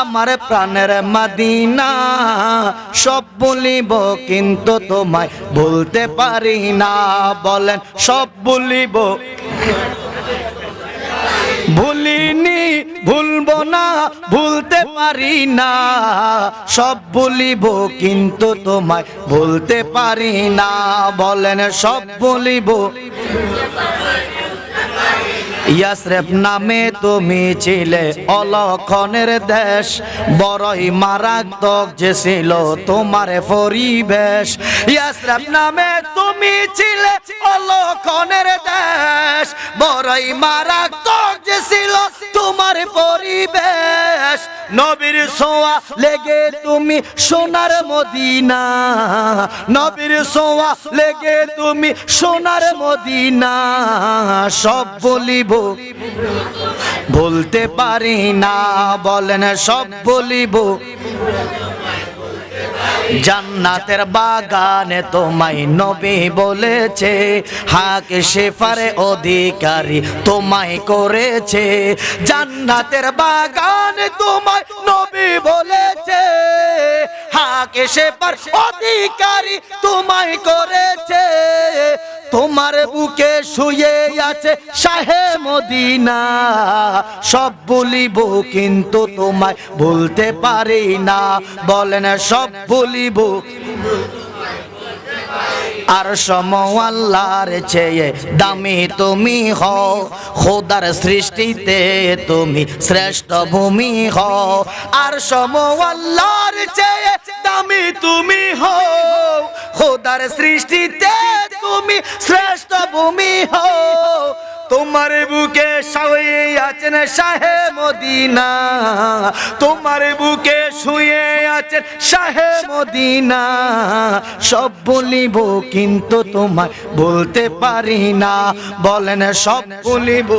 আমার প্রাণের মাদিনা। সব বলিব কিন্তু তোমায় বলতে পারি না। বলেন, সব বলিব ভুলিনি, ভুলব না, ভুলতে পারি না। সব বলিব কিন্তু তোমায় ভুলতে পারি না। বলেন, সব বলিব ইয়াসরেফ নামে তুমি ছিলে অলক্ষণের দেশ, বড়ই মারাত্মক যে ছিল তোমার পরিবেশ। ইয়াসরেফ নামে তুমি ছিলে অলক্ষণের দেশ, বড়ই মারাত্মক ছিল তোমার পরিবেশ। নবীর সোয়া লেগে তুমি সোনার মদিনা। নবীর সোয়া লেগে তুমি সোনার মদিনা। সব বলিব বলতে পারি না, বলেন সব বলিব। জান্নাতের বাগানে তোমায় নবী বলেছে, হাক শেফারে অধিকারী তোমায় করেছে। জান্নাতের বাগানে তোমায় নবী বলেছে, হাক শেফার অধিকারী তোমায় করেছে। তোমার বুকে শুয়ে আছে শাহে মদিনা। সব বলিব, কিন্তু তোমায় বলতে পারি না। বলেন, সব বলিব। আর সম আল্লাহর চেয়ে দামি তুমি হও, খোদার সৃষ্টিতে তুমি শ্রেষ্ঠ ভূমি হও। আর সম আল্লাহর চেয়ে দামি তুমি হও, খোদার সৃষ্টিতে তুমি শ্রেষ্ঠ ভূমি হও। তোমার বুকে শুয়ে আছেন শাহে মদিনা। তোমার বুকে শুয়ে আছেন শাহে মদিনা। সব বলিব কিন্তু তোমায় বলতে পারি না। বলেন সব বলিব।